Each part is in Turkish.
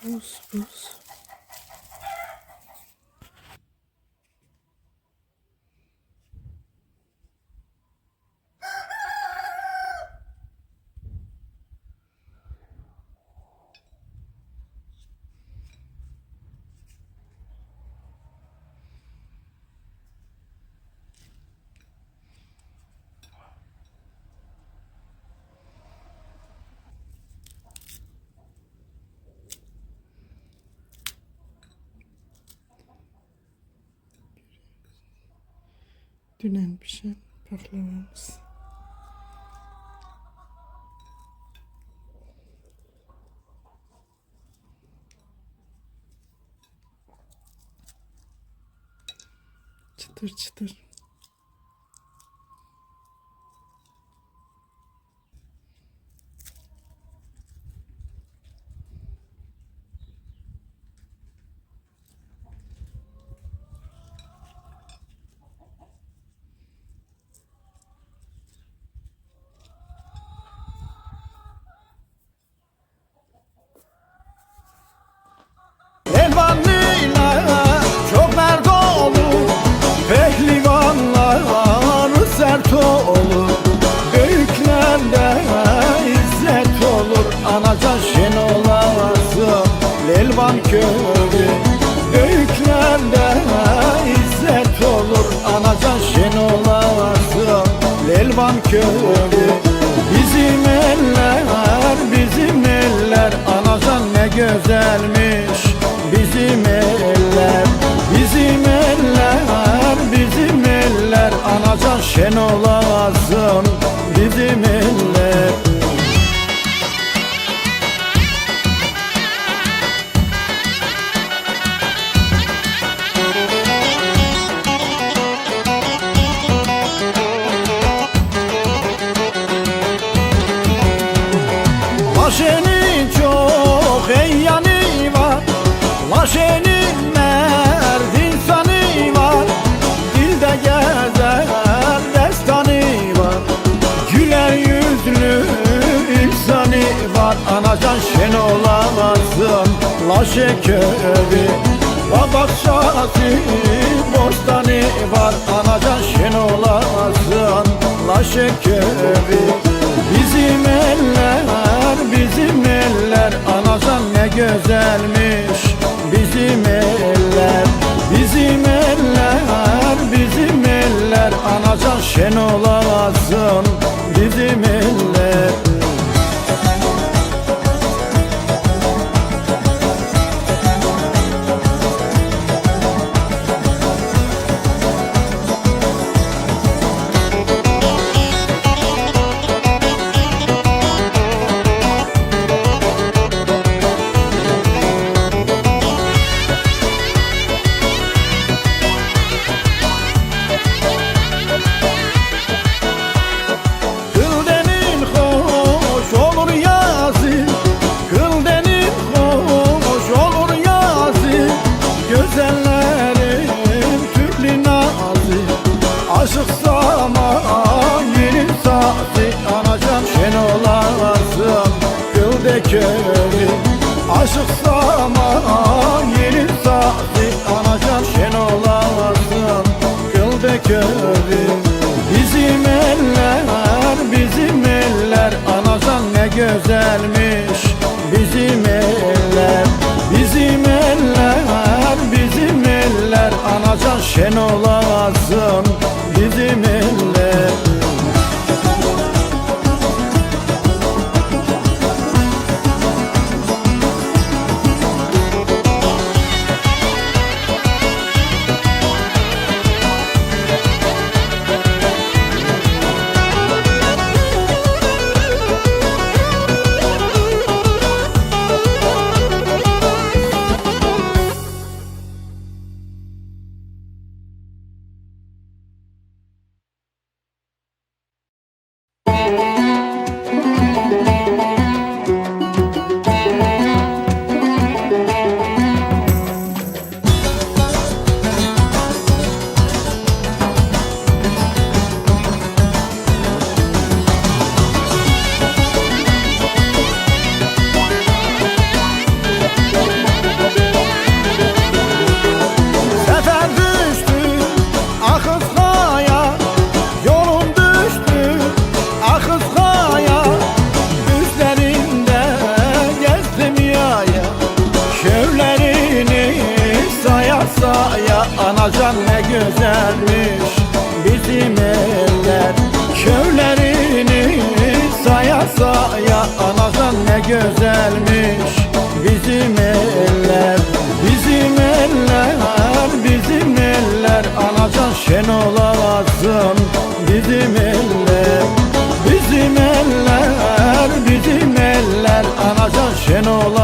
Pus, pus. Dünen pişen baklavamız. Çıtır çıtır. Köyü Büyüklerde izzet olur. Anacan şen olasın Lelvan köyü Bizim eller, bizim eller. Anacan ne güzelmiş Bizim eller, bizim eller Bizim eller. Anacan şen olasın Bizim eller Anacan şen olamazsın Laşe köyü Babakşası bostanı var Anacan şen olamazsın Laşe köyü Bizim eller, bizim eller Anacan ne güzelmiş Bizim eller, bizim Bizim eller, bizim eller. Anacan ne güzelmiş. Bizim eller, bizim eller Bizim eller. Anacan şen olasın Bizim eller güzelmiş bizim eller. Köylerini saya saya anadan ne güzelmiş bizim eller. Bizim eller, bizim eller Anacan şen olasın bizim eller. Bizim eller, bizim eller Anacan şen olasın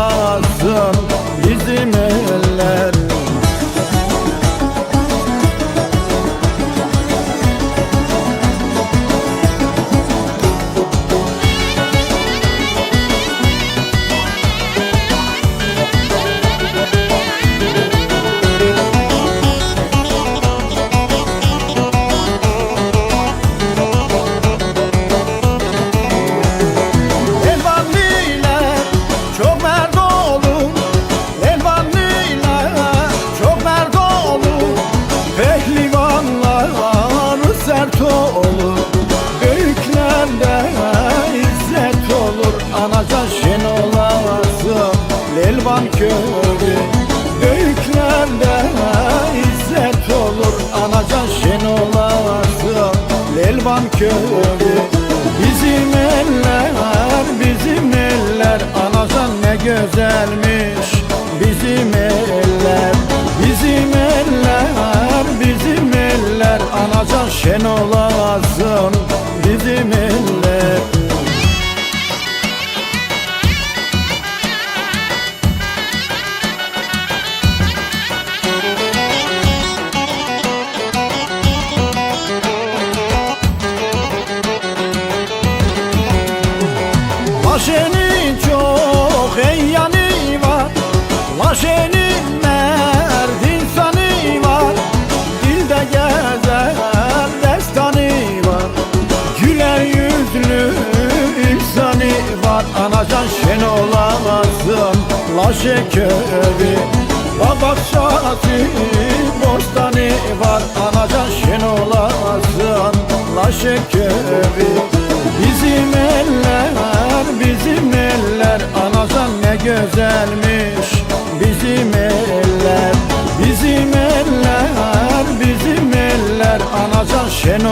Elvan köyü Büyüklerde izzet olur. Anacan şen olasın Elvan köyü Bizim eller, bizim eller. Anacan ne güzelmiş Bizim eller, bizim eller Bizim eller. Anacan şen olasın köyü Babak şahsi bostanı var? Anacan şen olasın. Laşe köyü Bizim eller, bizim eller. Anacan ne güzelmiş Bizim eller, bizim eller Bizim eller. Anacan şen